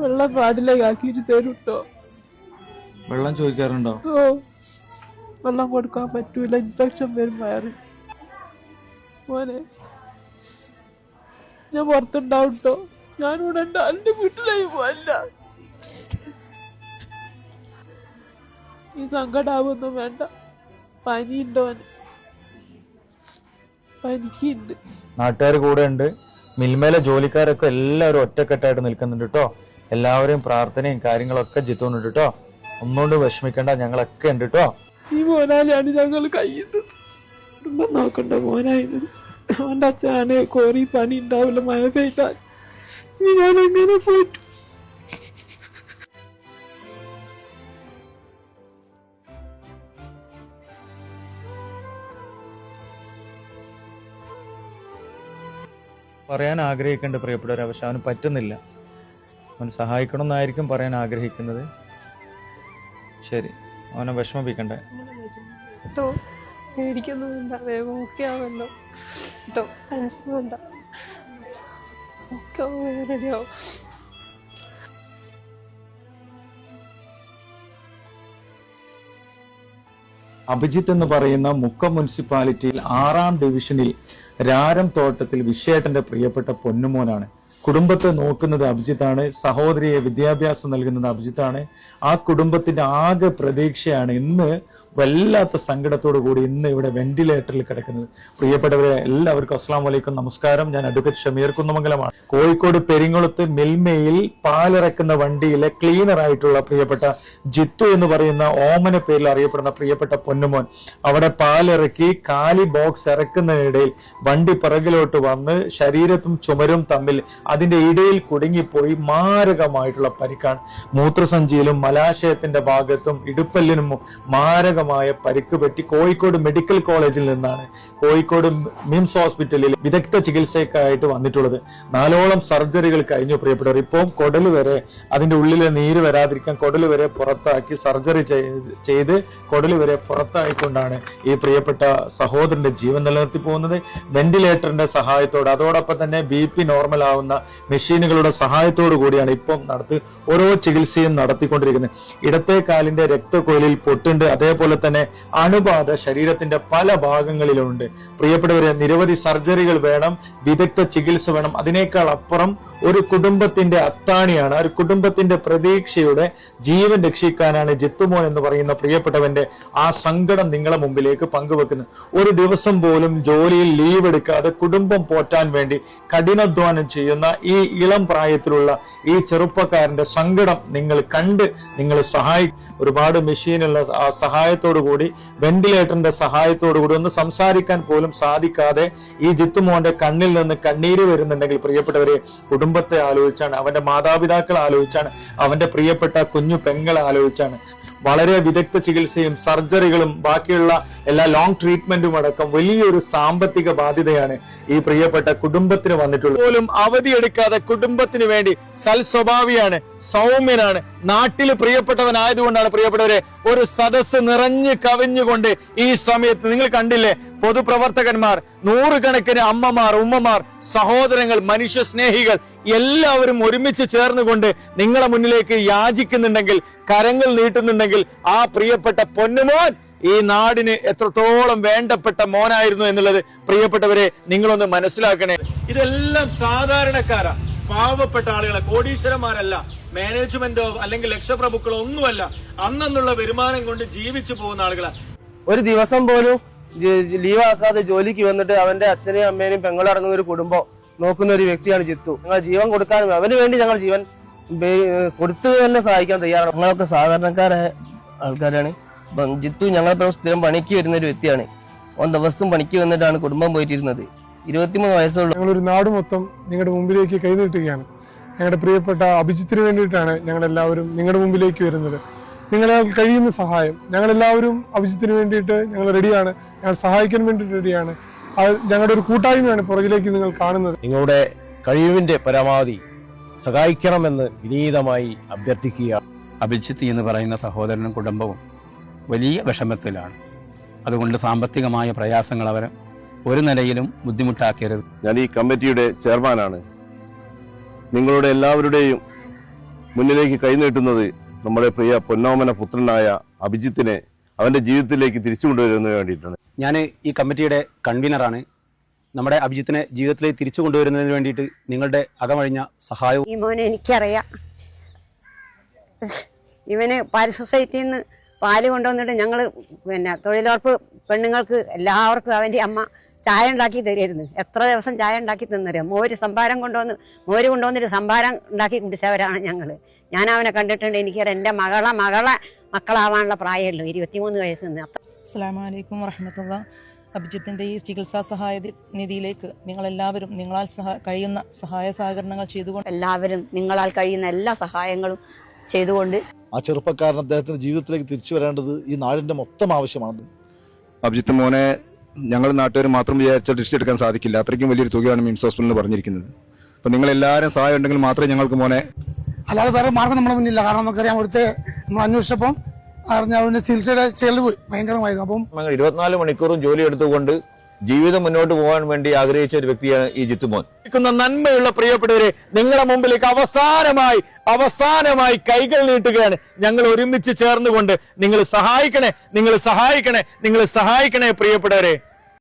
വെള്ളം പാടിലേക്ക് ആക്കിയിട്ട് തരും കേട്ടോ വെള്ളം ചോദിക്കാറുണ്ടോ? ഓ വെള്ളം കൊടുക്കാൻ പറ്റൂല ഇൻഫെക്ഷൻ വരും വയറ്. മോനെ ഞാൻ പുറത്തുണ്ടാവും കേട്ടോ ഞാനിവിടെ ഉണ്ട് എന്റെ വീട്ടിലായി പോയല്ല ഈ സങ്കടാവൊന്നും വേണ്ട. പനിയുണ്ടോ പനിക്കുണ്ട്. നാട്ടുകാർ കൂടെ ഉണ്ട് മിൽമയിലെ ജോലിക്കാരൊക്കെ എല്ലാവരും ഒറ്റക്കെട്ടായിട്ട് നിൽക്കുന്നുണ്ട് കേട്ടോ എല്ലാവരെയും പ്രാർത്ഥനയും കാര്യങ്ങളൊക്കെ ജിത്തുന്നുണ്ട് കേട്ടോ ഒന്നുകൊണ്ട് വിഷമിക്കണ്ട ഞങ്ങളൊക്കെ ഉണ്ട് കേട്ടോ ഈ മോനാലാണ് ഞങ്ങൾ കഴിയുന്നത് കുടുംബം നോക്കണ്ട മോനായത്. അവന്റെ അച്ഛനെ കോറി പണി ഉണ്ടാവില്ല മഴ പെയ്താൽ. ഞാൻ എങ്ങനെ പോയിട്ടു? പറയാൻ ആഗ്രഹിക്കേണ്ട പ്രിയപ്പെട്ടവരെ പക്ഷെ അവന് പറ്റുന്നില്ല. അവൻ സഹായിക്കണം എന്നായിരിക്കും പറയാൻ ആഗ്രഹിക്കുന്നത്. ശരി. അവനെ വിഷമിപ്പിക്കണ്ടേ? കേട്ടോ പേടിക്കൊന്നും വേണ്ട. വേഗം ഓക്കെ ആവല്ലോ. കേട്ടോ ടെൻഷൻ വേണ്ട. ഒക്കെ റെഡിയാവും അഭിജിത്ത് എന്ന് പറയുന്ന മുക്കം മുനിസിപ്പാലിറ്റിയിൽ ആറാം ഡിവിഷനിൽ രാരം തോട്ടത്തിൽ വിശ്വേട്ടന്റെ പ്രിയപ്പെട്ട പൊന്നുമോനാണ്. കുടുംബത്തെ നോക്കുന്നത് അഭിജിത്താണ് സഹോദരിയെ വിദ്യാഭ്യാസം നൽകുന്നത് അഭിജിത്താണ്. ആ കുടുംബത്തിന്റെ ആകെ പ്രതീക്ഷയാണ് ഇന്ന് വല്ലാത്ത സങ്കടത്തോടു കൂടി ഇന്ന് ഇവിടെ വെന്റിലേറ്ററിൽ കിടക്കുന്നത്. പ്രിയപ്പെട്ടവരെ എല്ലാവർക്കും അസ്സാം വലൈക്കും നമസ്കാരം. ഞാൻ അഡ്വക്കേറ്റ് ഷമീർ കുന്നമംഗലമാണ്. കോഴിക്കോട് പെരിങ്ങുളത്ത് മിൽമയിൽ പാലിറക്കുന്ന വണ്ടിയിലെ ക്ലീനർ ആയിട്ടുള്ള പ്രിയപ്പെട്ട ജിത്തു എന്ന് പറയുന്ന ഓമന പേരിൽ അറിയപ്പെടുന്ന പ്രിയപ്പെട്ട പൊന്നുമോൻ അവിടെ പാലിറക്കി കാലി ബോക്സ് ഇറക്കുന്നതിനിടയിൽ വണ്ടി പിറകിലോട്ട് വന്ന് ശരീരത്തും ചുമരും തമ്മിൽ അതിന്റെ ഇടയിൽ കുടുങ്ങിപ്പോയി മാരകമായിട്ടുള്ള പരിക്കാണ്. മൂത്രസഞ്ചിയിലും മലാശയത്തിന്റെ ഭാഗത്തും ഇടുപ്പല്ലിനും മാരകമായ പരിക്ക് പറ്റി കോഴിക്കോട് മെഡിക്കൽ കോളേജിൽ നിന്നാണ് കോഴിക്കോട് മിംസ് ഹോസ്പിറ്റലിൽ വിദഗ്ധ ചികിത്സയ്ക്കായിട്ട് വന്നിട്ടുള്ളത്. നാലോളം സർജറികൾ കഴിഞ്ഞു പ്രിയപ്പെട്ടവർ. ഇപ്പം കൊടൽ വരെ അതിന്റെ ഉള്ളിലെ നീര് വരാതിരിക്കാൻ കൊടൽ വരെ പുറത്താക്കി സർജറി ചെയ്ത് കൊടൽ വരെ പുറത്തായിക്കൊണ്ടാണ് ഈ പ്രിയപ്പെട്ട സഹോദരന്റെ ജീവൻ നിലനിർത്തി പോകുന്നത്. വെന്റിലേറ്ററിന്റെ സഹായത്തോടെ അതോടൊപ്പം തന്നെ ബി പി നോർമൽ ആവുന്ന മെഷീനുകളുടെ സഹായത്തോടു കൂടിയാണ് ഇപ്പം നടത്തി ഓരോ ചികിത്സയും നടത്തിക്കൊണ്ടിരിക്കുന്നത്. ഇടത്തെ കാലിന്റെ രക്തക്കൊയിലിൽ പൊട്ടുണ്ട്. അതേപോലെ തന്നെ അണുബാധ ശരീരത്തിന്റെ പല ഭാഗങ്ങളിലുമുണ്ട് പ്രിയപ്പെട്ടവരെ നിരവധി സർജറികൾ വേണം വിദഗ്ധ ചികിത്സ വേണം. അതിനേക്കാൾ അപ്പുറം ഒരു കുടുംബത്തിന്റെ അത്താണിയാണ്. ഒരു കുടുംബത്തിന്റെ പ്രതീക്ഷയുടെ ജീവൻ രക്ഷിക്കാനാണ് ജിത്തുമോൻ എന്ന് പറയുന്ന പ്രിയപ്പെട്ടവന്റെ ആ സങ്കടം നിങ്ങളെ മുമ്പിലേക്ക് പങ്കുവെക്കുന്നത് ഒരു ദിവസം പോലും ജോലിയിൽ ലീവ് എടുക്കാതെ കുടുംബം പോറ്റാൻ വേണ്ടി കഠിനാധ്വാനം ചെയ്യുന്ന ഈ ഇളം പ്രായത്തിലുള്ള ഈ ചെറുപ്പക്കാരന്റെ സങ്കടം നിങ്ങൾ കണ്ട് നിങ്ങൾ സഹായി ഒരുപാട് മെഷീനുള്ള സഹായത്തോടു കൂടി വെന്റിലേറ്ററിന്റെ സഹായത്തോടു കൂടി ഒന്ന് സംസാരിക്കാൻ പോലും സാധിക്കാതെ ഈ ജിത്തുമോന്റെ കണ്ണിൽ നിന്ന് കണ്ണീര് വരുന്നുണ്ടെങ്കിൽ പ്രിയപ്പെട്ടവരെ കുടുംബത്തെ ആലോചിച്ചാണ് അവന്റെ മാതാപിതാക്കൾ ആലോചിച്ചാണ് അവന്റെ പ്രിയപ്പെട്ട കുഞ്ഞു പെങ്ങളെ ആലോചിച്ചാണ്. വളരെ വിദഗ്ധ ചികിത്സയും സർജറികളും ബാക്കിയുള്ള എല്ലാ ലോങ് ട്രീറ്റ്മെന്റും അടക്കം വലിയൊരു സാമ്പത്തിക ബാധ്യതയാണ് ഈ പ്രിയപ്പെട്ട കുടുംബത്തിന് വന്നിട്ടുള്ളത്. പോലും അവധിയെടുക്കാതെ കുടുംബത്തിന് വേണ്ടി സൽസ്വഭാവിയാണ് സൗമ്യനാണ് നാട്ടിൽ പ്രിയപ്പെട്ടവനായതുകൊണ്ടാണ് പ്രിയപ്പെട്ടവരെ ഒരു സദസ്സ് നിറഞ്ഞു കവിഞ്ഞുകൊണ്ട് ഈ സമയത്ത് നിങ്ങൾ കണ്ടില്ലേ പൊതുപ്രവർത്തകന്മാർ നൂറുകണക്കിന് അമ്മമാർ ഉമ്മമാർ സഹോദരങ്ങൾ മനുഷ്യ സ്നേഹികൾ എല്ലാവരും ഒരുമിച്ച് ചേർന്നുകൊണ്ട് നിങ്ങളെ മുന്നിലേക്ക് യാചിക്കുന്നുണ്ടെങ്കിൽ കരങ്ങൾ നീട്ടുന്നുണ്ടെങ്കിൽ ആ പ്രിയപ്പെട്ട പൊന്നുമോൻ ഈ നാടിന് എത്രത്തോളം വേണ്ടപ്പെട്ട മോനായിരുന്നു എന്നുള്ളത് പ്രിയപ്പെട്ടവരെ നിങ്ങളൊന്ന് മനസ്സിലാക്കണേ. ഇതെല്ലാം സാധാരണക്കാരാ. പാവപ്പെട്ട ആളുകളെ കോടീശ്വരന്മാരല്ല മാനേജ്മെന്റോ അല്ലെങ്കിൽ ലക്ഷപ്രഭുക്കളോ ഒന്നുമല്ല. അന്നുള്ള വരുമാനം കൊണ്ട് ജീവിച്ചു പോകുന്ന ആളുകളാ. ഒരു ദിവസം പോലും ലീവാക്കാതെ ജോലിക്ക് വന്നിട്ട് അവന്റെ അച്ഛനെയും അമ്മേനെയും പെങ്ങളടങ്ങുന്ന ഒരു കുടുംബം. നോക്കുന്ന ഒരു വ്യക്തിയാണ് ജിത്തു. ഞങ്ങൾ ജീവൻ കൊടുക്കാനും അവന് വേണ്ടി ഞങ്ങൾ ജീവൻ കൊടുത്തു തന്നെ സഹായിക്കാൻ തയ്യാറാണ്. ഞങ്ങളൊക്കെ സാധാരണക്കാരായ ആൾക്കാരാണ്. ജിത്തു ഞങ്ങളെ സ്ഥിരം പണിക്ക് വരുന്ന ഒരു വ്യക്തിയാണ്. ഓൻ ദിവസം പണിക്ക് വന്നിട്ടാണ് കുടുംബം പോയിട്ടിരുന്നത്. ഇരുപത്തിമൂന്ന് വയസ്സുള്ള ഞങ്ങളൊരു നാട് മൊത്തം നിങ്ങളുടെ മുമ്പിലേക്ക് കൈനീട്ടുകയാണ്. ഞങ്ങളുടെ പ്രിയപ്പെട്ട അഭിജിത്തിന് വേണ്ടിയിട്ടാണ് ഞങ്ങളെല്ലാവരും നിങ്ങളുടെ മുമ്പിലേക്ക് വരുന്നത്. നിങ്ങളെ കഴിയുന്ന സഹായം. ഞങ്ങളെല്ലാവരും അഭിജിത്തിന് വേണ്ടിയിട്ട് ഞങ്ങൾ റെഡിയാണ് ഞങ്ങൾ സഹായിക്കാൻ വേണ്ടിയിട്ട് റെഡിയാണ് അത് ഞങ്ങളുടെ ഒരു കൂട്ടായ്മയാണ് പുറകിലേക്ക് നിങ്ങൾ കാണുന്നത്. നിങ്ങളുടെ കഴിവിന്റെ പരമാവധി സഹായിക്കണമെന്ന് വിനീതമായി അഭ്യർത്ഥിക്കുക. അഭിജിത്ത് എന്ന് പറയുന്ന സഹോദരനും കുടുംബവും വലിയ വിഷമത്തിലാണ്. അതുകൊണ്ട് സാമ്പത്തികമായ പ്രയാസങ്ങൾ അവർ ഒരു നിലയിലും ബുദ്ധിമുട്ടാക്കരുത്. ഞാൻ ഈ കമ്മിറ്റിയുടെ ചെയർമാനാണ്. നിങ്ങളുടെ എല്ലാവരുടെയും മുന്നിലേക്ക് കൈനീട്ടുന്നത് നമ്മുടെ പ്രിയ പൊന്നോമന പുത്രനായ അഭിജിത്തിനെ അവന്റെ ജീവിതത്തിലേക്ക് തിരിച്ചു കൊണ്ടുവരുന്നതിന് വേണ്ടിയിട്ടാണ്. ഞാൻ ഈ കമ്മിറ്റിയുടെ കൺവീനറാണ്. നമ്മുടെ അഭിജിത്തിനെ ജീവിതത്തിലേക്ക് തിരിച്ചു കൊണ്ടുവരുന്നതിന് വേണ്ടിയിട്ട് നിങ്ങളുടെ അകമഴിഞ്ഞ സഹായവും ഈ മോനെ എനിക്കറിയാം. ഇവന് പാരി സൊസൈറ്റിയിൽ നിന്ന് പാൽ കൊണ്ടുവന്നിട്ട് ഞങ്ങൾ പിന്നെ തൊഴിലുറപ്പ് പെണ്ണുങ്ങൾക്ക് എല്ലാവർക്കും അവന്റെ അമ്മ ചായ ഉണ്ടാക്കി തരുമായിരുന്നു. എത്ര ദിവസം ചായ ഉണ്ടാക്കി തന്നറിയാം? മോര് സംഭാരം കൊണ്ടുവന്ന് മോര് കൊണ്ടുവന്നിട്ട് സംഭാരം ഉണ്ടാക്കി കുടിച്ചവരാണ് ഞങ്ങൾ ഞാൻ അവനെ കണ്ടിട്ടുണ്ട്. എനിക്കറിയാം എന്റെ മകളെ മകളെ മക്കളാവാനുള്ള പ്രായമുള്ളൂ. ഇരുപത്തിമൂന്ന് വയസ്സ് നിന്ന്. അസ്സാം വലൈക്കും വറഹമത്തുള്ള. അഭിജിത്തിന്റെ ഈ ചികിത്സാ സഹായ നിധിയിലേക്ക് നിങ്ങളെല്ലാവരും നിങ്ങളാൽ സഹാ കഴിയുന്ന സഹായ സഹകരണങ്ങൾ ചെയ്തുകൊണ്ട് എല്ലാവരും നിങ്ങളാൽ കഴിയുന്ന എല്ലാ സഹായങ്ങളും ചെയ്തുകൊണ്ട് ആ ചെറുപ്പക്കാരൻ അദ്ദേഹത്തിന്റെ ജീവിതത്തിലേക്ക് തിരിച്ചു വരേണ്ടത് ഈ നാടിന്റെ മൊത്തം ആവശ്യമാണ് അഭിജിത്ത് മോനെ ഞങ്ങൾ നാട്ടുകാർ മാത്രം വിചാരിച്ച ഡിസ്റ്റ് എടുക്കാൻ സാധിക്കില്ല. അത്രയ്ക്കും വലിയൊരു തുകയാണ് മിംസ് ഹോസ്പിറ്റലിന് പറഞ്ഞിരിക്കുന്നത്. അപ്പൊ നിങ്ങൾ എല്ലാവരും സഹായം ഉണ്ടെങ്കിൽ മാത്രമേ ഞങ്ങൾക്ക് മോനെ അല്ലാതെ വേറെ മാർഗം നമ്മളെ മുന്നില്ല കാരണം നമുക്കറിയാം അവിടുത്തെ നമ്മൾ അന്വേഷിച്ചപ്പം അറിഞ്ഞ അവന്റെ ചികിത്സയുടെ ചെലവ് ഭയങ്കരമായിരുന്നു. അപ്പം ഇരുപത്തിനാല് മണിക്കൂറും ജോലി എടുത്തുകൊണ്ട് ജീവിതം മുന്നോട്ട് പോകാൻ വേണ്ടി ആഗ്രഹിച്ച ഒരു വ്യക്തിയാണ് ഈ ജിത്തുമോൻ. നന്മയുള്ള പ്രിയപ്പെട്ടവരെ നിങ്ങളുടെ മുമ്പിലേക്ക് അവസാനമായി അവസാനമായി കൈകൾ നീട്ടുകയാണ്. ഞങ്ങൾ ഒരുമിച്ച് ചേർന്നുകൊണ്ട് നിങ്ങൾ സഹായിക്കണേ നിങ്ങൾ സഹായിക്കണേ നിങ്ങൾ സഹായിക്കണേ പ്രിയപ്പെട്ടവരെ.